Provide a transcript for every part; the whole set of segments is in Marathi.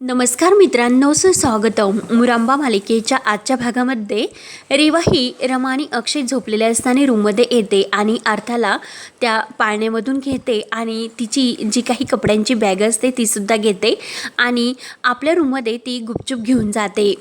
नमस्कार मित्रांनो सुस्वागतम. मुरांबा मालिकेच्या आजच्या भागामध्ये रेवा ही रमा अक्षय झोपलेले असताना रूममध्ये येते आणि अर्थाला त्या पाळण्यामधून घेते आणि तिची जी काही कपड्यांची बॅग असते तीसुद्धा घेते आणि आपल्या रूममध्ये ती गुपचूप घेऊन जाते.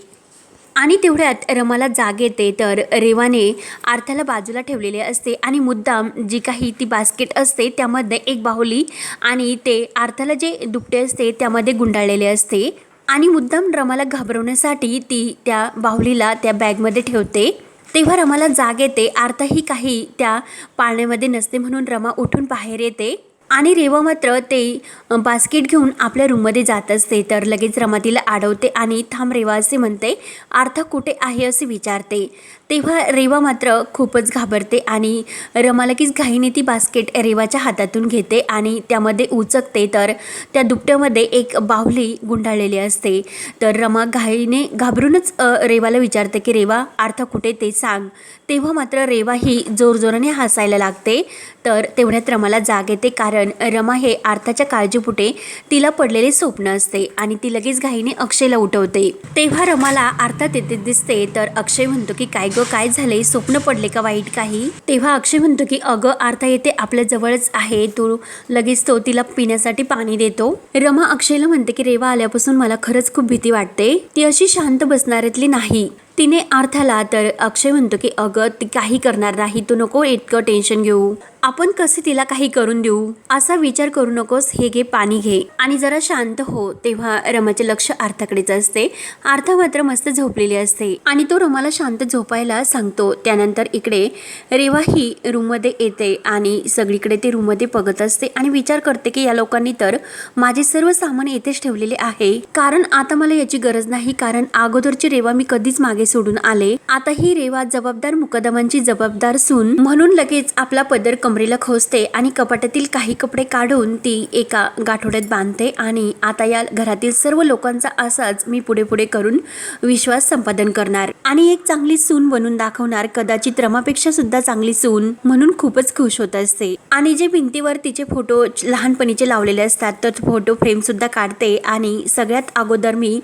आणि तेवढ्यात रमाला जाग येते तर रेवाने आर्थाला बाजूला ठेवलेले असते आणि मुद्दाम जी काही ती बास्केट असते त्यामध्ये एक बाहुली आणि ते आर्थाला जे दुपटे असते त्यामध्ये गुंडाळलेले असते. आणि मुद्दाम रमाला घाबरवण्यासाठी ती त्या बाहुलीला त्या बॅगमध्ये ठेवते. तेव्हा रमाला जाग येते आर्था ही काही त्या पाळण्यामध्ये नसते म्हणून रमा उठून बाहेर येते. आणि रेवा मात्र ते बास्केट घेऊन आपल्या रूममध्ये जात असते. तर लगेच रमा तिला अडवते आणि थांब रेवा असे म्हणते. आर्था कुठे आहे? असे विचारते. तेव्हा रेवा मात्र खूपच घाबरते आणि रमा लगेच घाईने ती बास्केट रेवाच्या हातातून घेते आणि त्यामध्ये उचकते. तर त्या दुपट्यामध्ये एक बाहुली गुंडाळलेली असते. तर रमा घाईने घाबरूनच रेवाला विचारते की रेवा अर्थ कुठे ते सांग. तेव्हा मात्र रेवा ही जोरजोराने हसायला लागते. तर तेवढ्यात रमाला जाग येते कारण रमा हे आर्थाच्या काळजीपुटे तिला पडलेले स्वप्न असते आणि ती लगेच घाईने अक्षयला उठवते. तेव्हा रमाला आर्थात येते दिसते. तर अक्षय म्हणतो की काय ग काय झाले स्वप्न पडले का वाईट काही? तेव्हा अक्षय म्हणतो की अगं आर्था येते आपल्या जवळच आहे. तू लगेच तो तिला पिण्यासाठी पाणी देतो. रमा अक्षयला म्हणते की रेवा आल्यापासून मला खरंच खूप भीती वाटते. ती अशी शांत बसणाऱ्यातली नाही. तिने अर्थाला तर अक्षय म्हणतो की अगं ती काही करणार नाही. तू नको इतकं टेन्शन घेऊ. आपण कसे तिला काही करून देऊ? असा विचार करू नकोस हे घे पाणी घे. आणि जरा शांत हो तेव्हा रमाचे लक्ष अर्थाकडेच असते. अर्थ मात्र मस्त झोपलेली असते. आणि तो रमाला शांत झोपायला सांगतो. त्यानंतर इकडे रेवा ही रूममध्ये येते आणि सगळीकडे ते रूममध्ये बघत असते आणि विचार करते की या लोकांनी तर माझे सर्व सामान येथेच ठेवलेले आहे. कारण आता मला याची गरज नाही कारण अगोदरची रेवा मी कधीच मागे सोडून आले. आता ही रेवा जबाबदार मुकदमांची जबाबदार सून म्हणून लगेच आपला पदर कमरेला खोसते आणि कपाटातील काही कपडे काढून ती एका गाठोड्यात बांधते. आणि आता या घरातील सर्व लोकांचा असाच मी पुढे पुढे करून विश्वास संपादन करणार. आणि एक चांगली सून बनून दाखवणार. कदाचित रमापेक्षा सुद्धा चांगली सून म्हणून खूपच खुश होत असते. आणि जे भिंतीवर तिचे फोटो लहानपणीचे लावलेले असतात तर फोटो फ्रेम सुद्धा काढते. आणि सगळ्यात अगोदर मी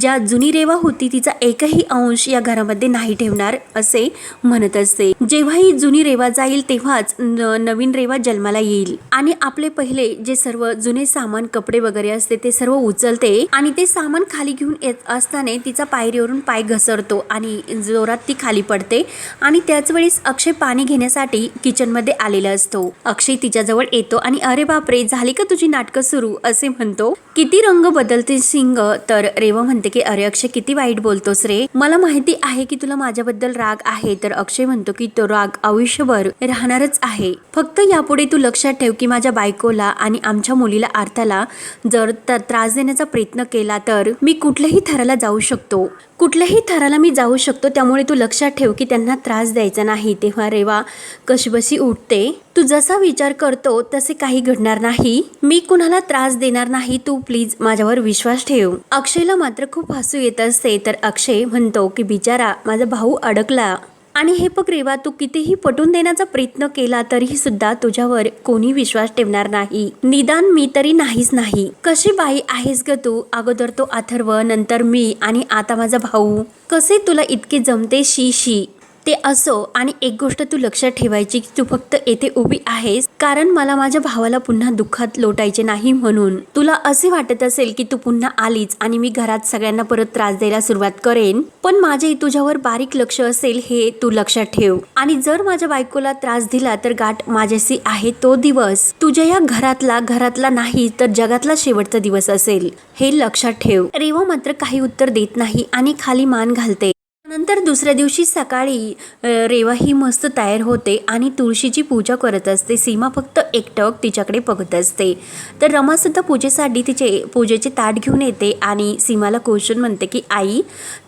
ज्या जुनी रेवा होती तिचा एकही अंश या घरामध्ये नाही ठेवणार असे म्हणत असते. जेव्हाही जुनी रेवा जाईल तेव्हाच नवीन रेवा जन्माला येईल. आणि आपले पहिले जे सर्व जुने सामान कपडे वगैरे असते ते सर्व उचलते आणि ते सामान खाली घेऊन येत असताना तिचा पायरीवरून पाय घसरतो आणि जोरात ती खाली पडते आणि त्याच वेळेस अक्षय पाणी घेण्यासाठी किचनमध्ये आलेला असतो. अक्षय तिच्याजवळ येतो आणि अरे बापरे झाली का तुझी नाटकं सुरू? असे म्हणतो. किती रंग बदलते सिंग. तर रेवा म्हणते की अरे अक्षय किती वाईट बोलतोस रे. मला माहिती आहे की तुला माझ्याबद्दल राग आहे. तर अक्षय म्हणतो की तो राग आयुष्यभर राहणारच आहे. फक्त यापुढे तू लक्षात ठेव की माझ्या बायकोला आणि आमच्या मुलीला अर्थाला जर त्रास देण्याचा प्रयत्न केला तर मी कुठल्याही थराला जाऊ शकतो. कुठल्याही थराला मी जाऊ शकतो त्यामुळे तू लक्षात ठेव की त्यांना त्रास द्यायचा नाही. तेव्हा रेवा कशीबशी उठते? तू जसा विचार करतो तसे काही घडणार नाही. मी कुणाला त्रास देणार नाही तू प्लीज माझ्यावर विश्वास ठेव. अक्षयला मात्र खूप हसू येत असते तर अक्षय म्हणतो की बिचारा माझा भाऊ अडकला. आणि हे बघ रेवा तू कितीही पटवून देण्याचा प्रयत्न केला तरीही सुद्धा तुझ्यावर कोणी विश्वास ठेवणार नाही. निदान मी तरी नाहीच नाही. कशी बाई आहेस ग तू? अगोदर तो अथर्व नंतर मी आणि आता माझा भाऊ. कसे तुला इतके जमते शी शी? ते असो आणि एक गोष्ट तू लक्षात ठेवायची की तू फक्त येथे उभी आहेस कारण मला माझ्या भावाला पुन्हा दुःखात लोटायचे नाही म्हणून. तुला असे वाटत असेल की तू पुन्हा आलीच आणि मी घरात सगळ्यांना परत त्रास द्यायला सुरुवात करेन पण माझे तुझ्यावर बारीक लक्ष असेल हे तू लक्षात ठेव. आणि जर माझ्या बायकोला त्रास दिला तर गाठ माझ्याशी आहे तो दिवस. तुझ्या या घरातला घरातला नाही तर जगातला शेवटचा दिवस असेल हे लक्षात ठेव. रेवा मात्र काही उत्तर देत नाही आणि खाली मान घालते. नंतर दुसऱ्या दिवशी सकाळी रेवा ही मस्त तयार होते आणि तुळशीची पूजा करत असते. सीमा फक्त एकटक तिच्याकडे बघत असते. तर रमासुद्धा पूजेसाठी तिचे पूजेचे ताट घेऊन येते आणि सीमाला क्वेश्चन म्हणते की आई.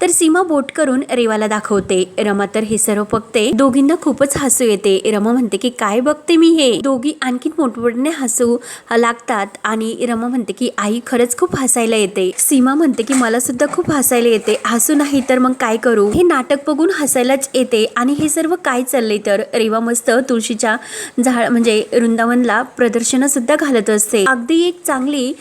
तर सीमा बोट करून रेवाला दाखवते. रमा तर हे सर्व बघते. दोघींना खूपच हसू येते. रमा म्हणते की काय बघते मी हे? दोघी आणखीन मोठमोठ्याने हसू लागतात आणि रमा म्हणते की आई खरंच खूप हसायला येते. सीमा म्हणते की मला सुद्धा खूप हसायला येते. हसू नाही तर मग काय करू? हे नाटक बघून हसायलाच येते आणि हे सर्व काय चाललंय तर? रेवा मस्त तुळशीच्या झाड म्हणजे वृंदावनला प्रदर्शनसुद्धा घालत असते. अगदी एक चांगली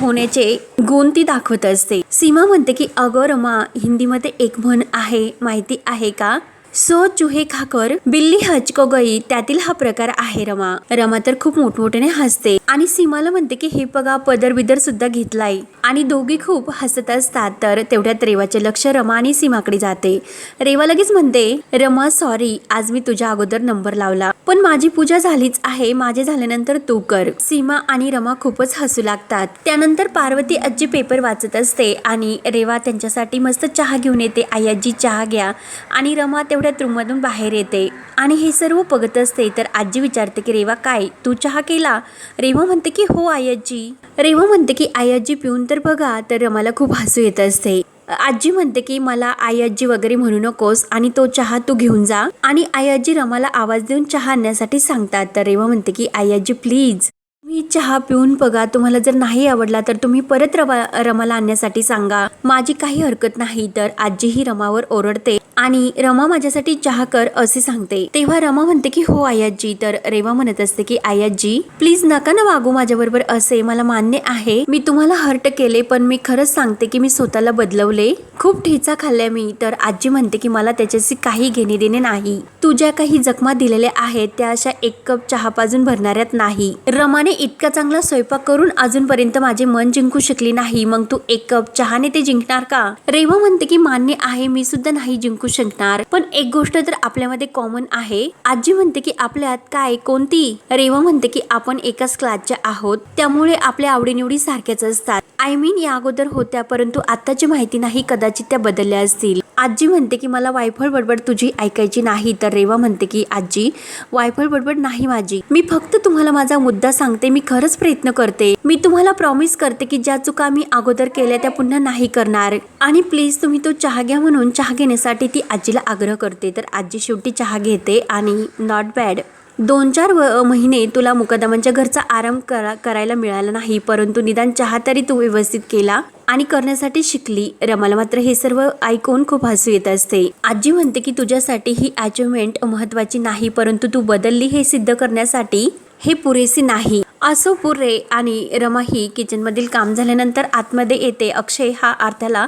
होण्याचे गुण ती दाखवत असते. सीमा म्हणते की अगं रमा हिंदीमध्ये एक म्हण आहे. माहिती आहे का? सो चुहे खाकर बिल्ली हचको गई त्यातील हा प्रकार आहे रमा. रमा तर खूप मोठमोठ्याने हसते आणि सीमाला म्हणते की हे बघा पदर बिदर सुद्धा घेतलाय. आणि दोघी खूप हसत असतात तर तेवढ्यात रेवाचे लक्ष रमा आणि सीमाकडे जाते. रेवा लगेच म्हणते रमा सॉरी आज मी तुझ्या अगोदर नंबर लावला. पण माझी पूजा झालीच आहे. माझे झाल्यानंतर तू कर. सीमा आणि रमा खूपच हसू लागतात. त्यानंतर पार्वती आजी पेपर वाचत असते आणि रेवा त्यांच्यासाठी मस्त चहा घेऊन येते. आई आजी चहा घ्या. आणि रमा तेवढ्यात रूममधून बाहेर येते. आणि हे सर्व बघत असते. तर आजी विचारते की रेवा काय? तू चहा केला? रेवा म्हणते की हो आई आजी. रेवा म्हणते की आई आजी पिऊन तर बघा. तर रमाला खूप हसू येत असते. आजी म्हणते की मला आई आजी वगैरे म्हणू नकोस आणि तो चहा तू घेऊन जा. आणि आई आजी रमाला आवाज देऊन चहा आणण्यासाठी सांगतात. तर रेवा म्हणते की आई आजी प्लीज मी चहा पिऊन बघा. तुम्हाला जर नाही आवडला तर तुम्ही परत रमा रमाला आणण्यासाठी सांगा. माझी काही हरकत नाही तर आजीही रमावर ओरडते आणि रमा माझ्यासाठी चहा कर असे सांगते. तेव्हा रमा म्हणते की हो आयाजी. तर रेवा म्हणत असते की आयाजी प्लीज नका ना वागू माझ्याबरोबर. असे मला मान्य आहे. मी तुम्हाला हर्ट केले पण मी खरंच सांगते की मी स्वतःला बदलवले. खूप ठेचा खाल्ल्या मी. तर आजी म्हणते की मला त्याच्याशी काही घेणे देणे नाही. तुझ्या काही जखमा दिलेल्या आहेत त्या अशा एक कप चहा पाजून भरणाऱ्यात नाही. रमाने इतका चांगला स्वयंपाक करून अजूनपर्यंत माझे मन जिंकू शकली नाही. मग तू एक कप चहाने ते जिंकणार का? रेवा म्हणते की मान्य आहे मी सुद्धा नाही जिंकू शकणार. पण एक गोष्ट तर आपल्यामध्ये कॉमन आहे. आजी म्हणते की आपल्यात काय कोणती? रेवा म्हणते की आपण एकाच क्लासच्या आहोत. त्यामुळे आपल्या आवडीनिवडी सारख्याच असतात. आय मीन या अगोदर होत्या परंतु आताची माहिती नाही कदाचित त्या बदलल्या असतील. आजी म्हणते की मला वायफळ बडबड तुझी ऐकायची नाही. तर रेवा म्हणते की आजी वायफळ बडबड नाही माझी. मी फक्त तुम्हाला माझा मुद्दा सांगते मी खरंच प्रयत्न करते. मी तुम्हाला प्रॉमिस करते की ज्या चुका मी अगोदर केल्या त्या पुन्हा नाही करणार. आणि प्लीज तुम्ही तो चहा घ्या म्हणून चहा घेण्यासाठी ती आजीला आग्रह करते. तर आजी शेवटी चहा घेते आणि नॉट बॅड दोन चार व महिने तुला मुकदमांच्या घरचा आराम करा करायला मिळाला नाही. परंतु निदान चहा तरी तू व्यवस्थित केला आणि करण्यासाठी शिकली. रमाला मात्र हे सर्व ऐकून खूप हसू येत असते. आजी म्हणते की तुझ्यासाठी ही अचिव्हमेंट महत्वाची नाही. परंतु तू बदलली हे सिद्ध करण्यासाठी हे पुरेसे नाही. असो पुरे आणि रमा ही किचनमधील काम झाल्यानंतर आतमध्ये येते. अक्षय हा आरत्याला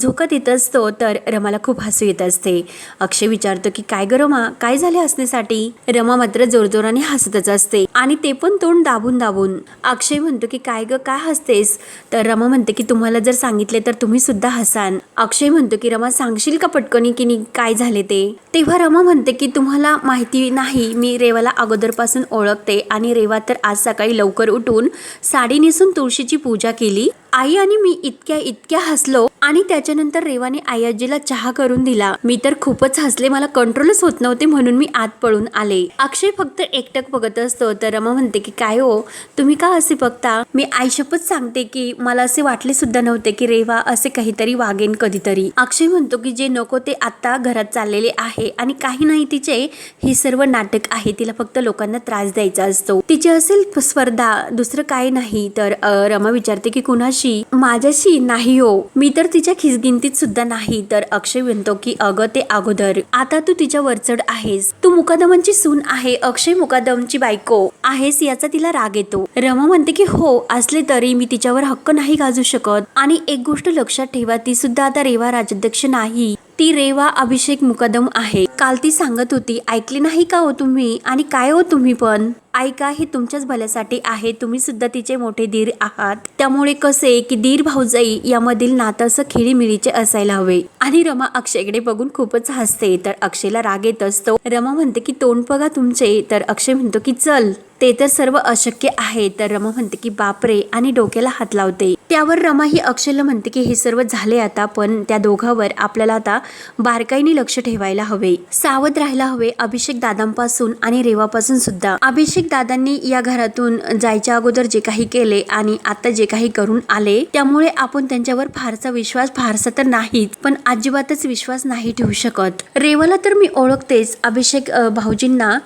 झोकत येत असतो तर रमाला खूप हसू येत असते. अक्षय विचारतो की काय ग रमा? काय झाले हसण्यासाठी? रमा मात्र जोरजोराने हसतच असते आणि ते पण तोंड दाबून दाबून. अक्षय म्हणतो की काय ग? काय हसतेस? तर रमा म्हणते की तुम्हाला जर सांगितले तर तुम्ही सुद्धा हसान अक्षय म्हणतो की रमा सांगशील का पटकनी की काय झाले ते? तेव्हा रमा म्हणते की तुम्हाला माहिती नाही. मी रेवाला अगोदरपासून ओळखते आणि रेवा तर आज सकाळी लवकर उठून साडी नेसून तुळशीची पूजा केली. आई आणि मी इतक्या इतक्या हसलो आणि त्याच्यानंतर रेवाने आई आजीला चहा करून दिला. मी तर खूपच हसले. मला कंट्रोलच होत नव्हते म्हणून मी आत पळून आले. अक्षय फक्त एकटक बघत असतो. तर रमा म्हणते की काय हो? तुम्ही का असे बघता? मी आयशपच सांगते की मला असे वाटले सुद्धा नव्हते की रेवा असे काहीतरी वागेन कधीतरी. अक्षय म्हणतो की जे नको ते आता घरात चाललेले आहे आणि काही नाही तिचे हे सर्व नाटक आहे. तिला फक्त लोकांना त्रास द्यायचा असतो. तिची असेल स्पर्धा दुसरं काय नाही. तर रमा विचारते की कुणाशी माझ्याशी नाही हो. मी तर तिच्या खिसगिंतीत सुद्धा नाही. तर अक्षय म्हणतो की अगं ते अगोदर. आता तू तिच्या वरचढ आहेस. तू मुकादमांची सून आहे. अक्षय मुकादमची बायको आहेस याचा तिला राग येतो. रमा म्हणते की हो असले तरी मी तिच्यावर हक्क नाही गाजू शकत. आणि एक गोष्ट लक्षात ठेवा ती सुद्धा आता रेवा राजाध्यक्ष नाही. ती रेवा अभिषेक मुकदम आहे. काल ती सांगत होती ऐकली नाही का हो तुम्ही? आणि काय हो तुम्ही पण? ऐका हे तुमच्याच भल्यासाठी आहे. तुम्ही सुद्धा तिचे मोठे धीर आहात. त्यामुळे कसे की धीर भाऊजाई यामधील नातं असं खेळीमिळीचे असायला हवे. आणि रमा अक्षयकडे बघून खूपच हसते. तर अक्षयला राग येत असतो रमा म्हणते की तोंड बघा तुमचे. तर अक्षय म्हणतो की चल. ते तर सर्व अशक्य आहे. तर रमा म्हणते की बापरे. आणि डोक्याला हात लावते. त्यावर रमा ही अक्षयला म्हणते की हे सर्व झाले आता पण त्या दोघांवर आपल्याला आता बारकाईने लक्ष ठेवायला हवे. सावध राहायला हवे अभिषेक दादांपासून आणि रेवापासून सुद्धा. अभिषेक दादांनी या घरातून जायच्या अगोदर जे काही केले आणि आता जे काही करून आले त्यामुळे आपण त्यांच्यावर फारसा विश्वास फारसा तर नाहीच पण अजिबातच विश्वास नाही ठेवू शकत. रेवाला तर मी ओळखतेच. अभिषेक भाऊजींना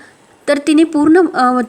तर तिने पूर्ण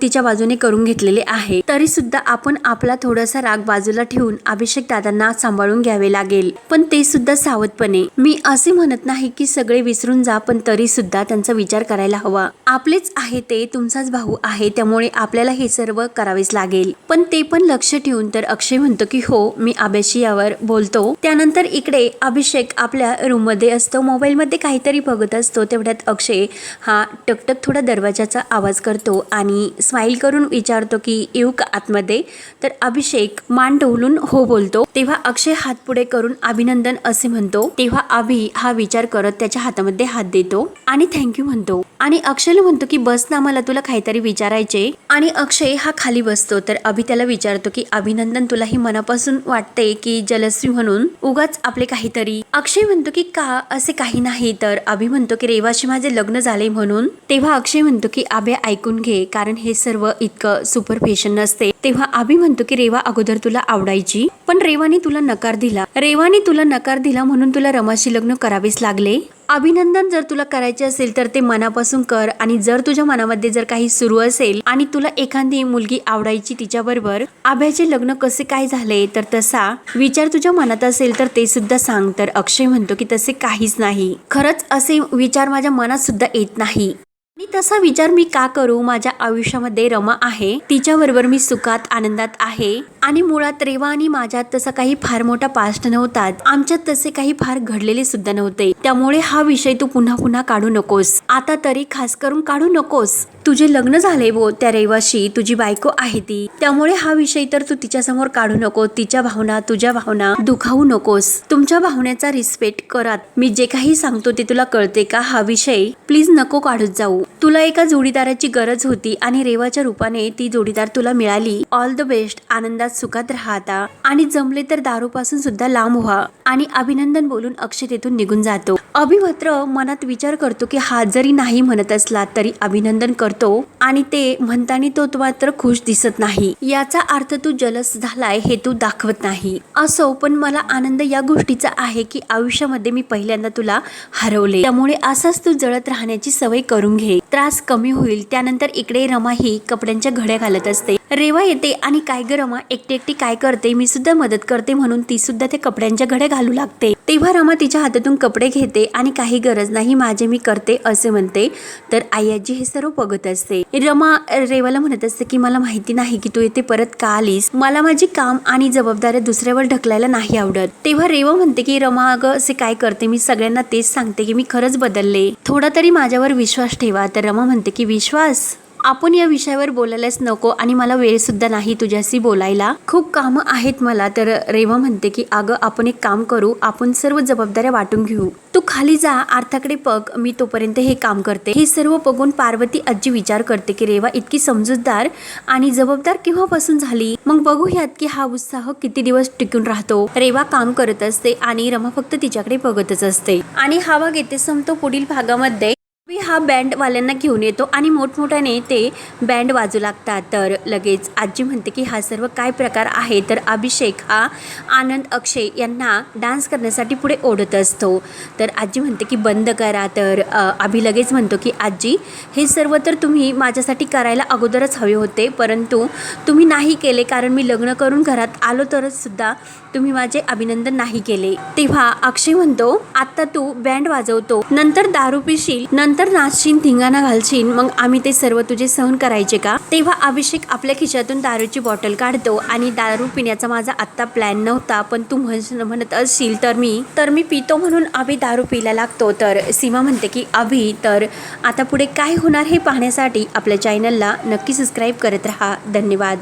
तिच्या बाजूने करून घेतलेले आहे. तरी सुद्धा आपण आपला थोडासा राग बाजूला ठेवून अभिषेक दादांना सांभाळून घ्यावे लागेल. पण ते सुद्धा सावधपणे. मी असे म्हणत नाही की सगळे विसरून जा पण तरी सुद्धा त्यांचा विचार करायला हवा. आपलेच आहे ते तुमचाच भाऊ आहे त्यामुळे आपल्याला हे सर्व करावेच लागेल. पण ते पण लक्ष ठेवून तर अक्षय म्हणतो की हो मी अभ्याशी यावर बोलतो. त्यानंतर इकडे अभिषेक आपल्या रूममध्ये असतो. मोबाईल मध्ये काहीतरी बघत असतो. तेवढ्यात अक्षय हा टकटक थोडा दरवाजाचा आवाज करतो आणि स्माईल करून विचारतो की येऊ का आतमध्ये. तर अभिषेक मान डोलून हो बोलतो. तेव्हा अक्षय हात पुढे करून अभिनंदन असे म्हणतो. तेव्हा अभि हा विचार करत त्याच्या हातामध्ये हात देतो आणि थँक्यू म्हणतो. आणि अक्षयला म्हणतो की बस ना मला तुला काहीतरी विचारायचे आणि अक्षय हा खाली बसतो. तर अभि त्याला विचारतो की अभिनंदन तुला ही मनापासून वाटते की जलस्वी म्हणून? उगाच आपले काहीतरी. अक्षय म्हणतो की का? असे काही नाही. तर अभि म्हणतो की रेवाशी माझे लग्न झाले म्हणून. तेव्हा अक्षय म्हणतो की अभे ऐकून घे कारण हे सर्व इतकं सुपरफेशन नसते. तेव्हा आभी म्हणतो की रेवा अगोदर तुला आवडायची. पण रेवाने तुला नकार दिला. रेवाने तुला नकार दिला म्हणून तुला रमाशी लग्न करावेच लागले? अभिनंदन जर तुला करायचे असेल तर ते मनापासून कर आणि जर तुझ्या मनामध्ये जर काही सुरू असेल आणि तुला एखादी मुलगी आवडायची तिच्याबरोबर आभ्याचे लग्न कसे काय झाले? तर तसा विचार तुझ्या मनात असेल तर ते सुद्धा सांग. तर अक्षय म्हणतो की तसे काहीच नाही. खरंच असे विचार माझ्या मनात सुद्धा येत नाही. आणि तसा विचार मी का करू? माझ्या आयुष्यामध्ये रमा आहे. तिच्याबरोबर मी सुखात आनंदात आहे. आणि मुळात रेवा आणि माझ्यात तसा काही फार मोठा पास्ट नव्हताच आमच्यात तसे काही फार घडलेले सुद्धा नव्हते. त्यामुळे हा विषय तू पुन्हा पुन्हा काढू नकोस. आता तरी खास करून काढू नकोस. तुझे लग्न झाले वो त्या रेवाशी तुझी बायको आहे ती. त्यामुळे हा विषय तर तू तिच्या समोर काढू नको तिच्या भावना तुझ्या भावना दुखावू नकोस. तुमच्या भावनेचा रिस्पेक्ट करत मी जे काही सांगतो ते तुला कळते का हा विषय? प्लीज नको काढत जाऊ. तुला एका जोडीदाराची गरज होती आणि रेवाच्या रूपाने ती जोडीदार तुला मिळाली. ऑल द बेस्ट आनंदात सुखात राहता आणि जमले तर दारूपासून सुद्धा लांब व्हा आणि अभिनंदन बोलून अक्षय तेथून निघून जातो. अभि मात्र मनात विचार करतो की हा जरी नाही म्हणत असला तरी अभिनंदन करतो आणि ते म्हणताना तो मात्र खुश दिसत नाही. याचा अर्थ तू जलस झालाय हे तू दाखवत नाही. असो पण मला आनंद या गोष्टीचा आहे की आयुष्यामध्ये मी पहिल्यांदा तुला हरवले. त्यामुळे असाच तू जळत राहण्याची सवय करून घे. त्रास कमी होईल त्यानंतर इकडे रमा ही कपड्यांच्या घड्या घालत असते. रेवा येते आणि काय ग रमा? एक एकटी एकटी काय करते मी सुद्धा मदत करते म्हणून ती सुद्धा ते कपड्यांच्या घड्या घालू लागते. तेव्हा रमा तिच्या हातातून कपडे घेते आणि काही गरज नाही माझे मी करते असे म्हणते. तर आई आजी हे सर्व बघत असते. रमा रेवाला म्हणत असते की मला माहिती नाही की तू येथे परत का आलीस. मला माझी काम आणि जबाबदाऱ्या दुसऱ्यावर ढकलायला नाही आवडत. तेव्हा रेवा म्हणते की रमा अगं असे काय करते? मी सगळ्यांना तेच सांगते की मी खरंच बदलले. थोडा तरी माझ्यावर विश्वास ठेवा. तर रमा म्हणते की विश्वास? आपण या विषयावर बोलायलाच नको आणि मला वेळ सुद्धा नाही तुझ्याशी बोलायला. खूप कामं आहेत मला. तर रेवा म्हणते की अगं आपण एक काम करू. आपण सर्व जबाबदाऱ्या वाटून घेऊ. तू खाली जा. अर्थाकडे पग मी तोपर्यंत हे काम करते. हे सर्व बघून पार्वती आजी विचार करते की रेवा इतकी समजूतदार आणि जबाबदार केव्हापासून झाली? मग बघूयात की हा उत्साह किती दिवस टिकून राहतो. रेवा काम करत असते आणि रमा फक्त तिच्याकडे बघतच असते. आणि हा भाग येथे संपतो पुढील भागामध्ये. हा बँडवाल्यांना घेऊन येतो आणि मोठमोठ्याने ते बँड वाजू लागतात. तर लगेच आजी म्हणते की हा सर्व काय प्रकार आहे? तर अभिषेक हा आनंद अक्षय यांना डान्स करण्यासाठी पुढे ओढत असतो. तर आजी म्हणते की बंद करा. तर अभि लगेच म्हणतो की आजी हे सर्व तर तुम्ही माझ्यासाठी करायला अगोदरच हवे होते परंतु तुम्ही नाही केले कारण मी लग्न करून घरात आलो तरच सुद्धा तुम्ही माझे अभिनंदन नाही केले. तेव्हा अक्षय म्हणतो आता तू बँड वाजवतो. नंतर दारू पिशील नंतर नाचशील धिंगाणा घालशील मग आम्ही ते सर्व तुझे सहन करायचे का? तेव्हा अभिषेक आपल्या खिशातून दारूची बॉटल काढतो आणि दारू पिण्याचा माझा आत्ता प्लॅन नव्हता पण तू म्हणत असशील तर मी तर मी पितो म्हणून अभि दारू पिला लागतो. तर सीमा म्हणते की अभि तर आता पुढे काय होणार हे पाहण्यासाठी आपल्या चॅनलला नक्की सबस्क्राईब करत राहा. धन्यवाद.